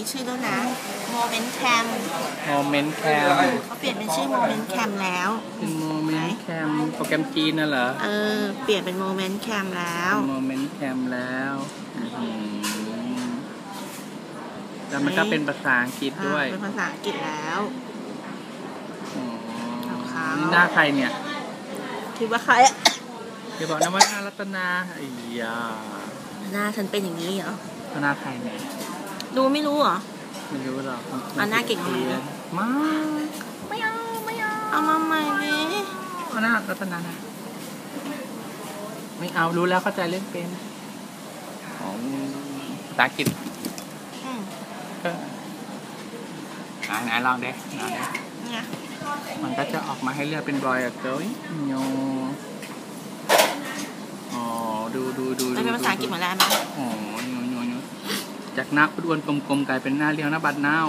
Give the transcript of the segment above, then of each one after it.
มีชื่อแล้วนะ Moment Cam โมเมนต์แคมเขาเปลี่ยนเป็นชื่อ Moment Cam แล้ว เป็นโมเมนต์แคมโปรแกรมจีนน่ะเหรอ เออ เปลี่ยนเป็น Moment Cam แล้วโมเมนต์แคมแล้วอื้อหือแล้วมันก็เป็นภาษาอังกฤษด้วยอ่าเป็นภาษาอังกฤษแล้วอ๋อขาวๆนี่หน้าใครเนี่ย คิดว่าใครอะจะบอกนะว่าหน้ารัตนาไอ้ยาหน้าฉันเป็นอย่างนี้เหรอหน้าใครเนี่ย ดูไม่รู้เหรอ ไม่รู้หรอกเอาหน้าเก่งมาไหมมาไม่เอาไม่เอาเอามาใหม่ดิเอาหน้ารัตนานะไม่เอารู้แล้วเข้าใจเรื่องเป็นของภาษาอังกฤษอืมก็ไหนไหนลองเด้ลองเด้เนี่ยมันก็จะออกมาให้เลือกเป็นบอยกับเกิร์ลโยอ๋อดูดูดูมันเป็นภาษาอังกฤษหมดแล้วไหมอ๋อโยโยโย จากหน้าอ้วนๆกลมๆกลายเป็นหน้าเรียวหน้าบัดนาว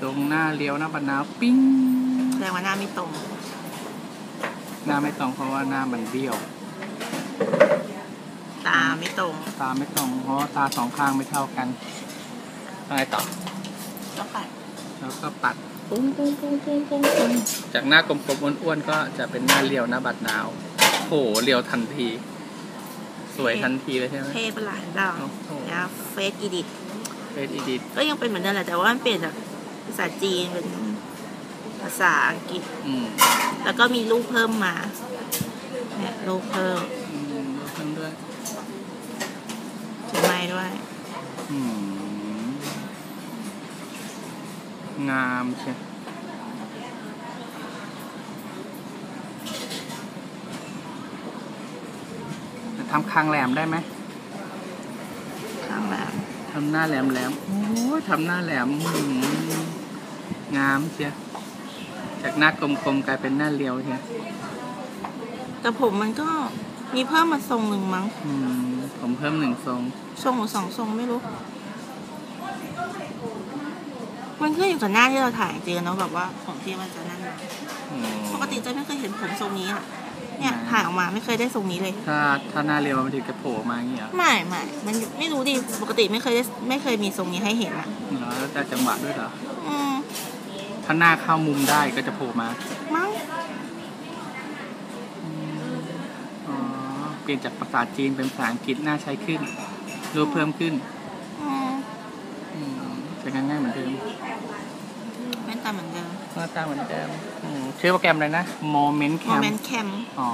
จงหน้าเรียวหน้าบัดนาวปิ้งแสดงว่าหน้าไม่ตรง หน้าไม่ตรงเพราะว่าหน้ามันเบี้ยว ตาไม่ตรง ตาไม่ตรงเพราะว่าตาสองข้างไม่เท่ากันอะไรต่อแล้วไปแล้วก็ปัดปุ้งปุ้งปุ้งปุ้งปุ้งปุ้งจากหน้ากลมๆอ้วนๆก็จะเป็นหน้าเรียวหน้าบัดนาวโหเรียวทันที สวยทันทีเลยใช่ไหมเท่ประหลาดเราโอ้โหแล้วเฟซอีดิทเฟซอีดิทก็ยังเป็นเหมือนเดิมแหละแต่ว่ามันเปลี่ยนจากภาษาจีนเป็นภาษาอังกฤษอืมแล้วก็มีรูปเพิ่มมาเนี่ยรูปเพิ่มอืมทำด้วยถือไม้ด้วยอืมงามใช่ ทำคางแหลมได้ไหมข้างหลังทำหน้าแหลมแหลมๆโอ้ยทำหน้าแหลมอื้อหืองามเชียจากหน้ากลมๆกลายเป็นหน้าเรียวเชียแต่ผมมันก็มีเพิ่มมาทรงหนึ่งมั้งอืมผมเพิ่มหนึ่งทรงทรงหรือสองทรงไม่รู้ มันขึ้นอยู่กับหน้าที่เราถ่ายจริงๆเนาะแบบว่าผมที่มันจะนั่นหน่อยอืมปกติเจะไม่เคยเห็นผมทรงนี้อะ เนี่ยถ่ายออกมาไม่เคยได้ทรงนี้เลย ถ้าถ้าหน้าเรียวมันถึงจะโผล่มาอย่างเงี้ยเหรอไม่ไม่มันไม่รู้ดิปกติไม่เคยได้ไม่เคยมีทรงนี้ให้เห็นอะเหรอแล้วแต่จังหวะด้วยเหรออืมถ้าหน้าเข้ามุมได้ก็จะโผล่มามั้งอ๋อเปลี่ยนจากภาษาจีนเป็นภาษาอังกฤษน่าใช้ขึ้น รูปเพิ่มขึ้นอืมอืมใช้งานง่ายเหมือนเดิม แว่นตาเหมือนเดิมหน้าตาเหมือนเดิมอืมชื่อโปรแกรมอะไรนะ Moment โม Cam เมนต์แคมอ๋อ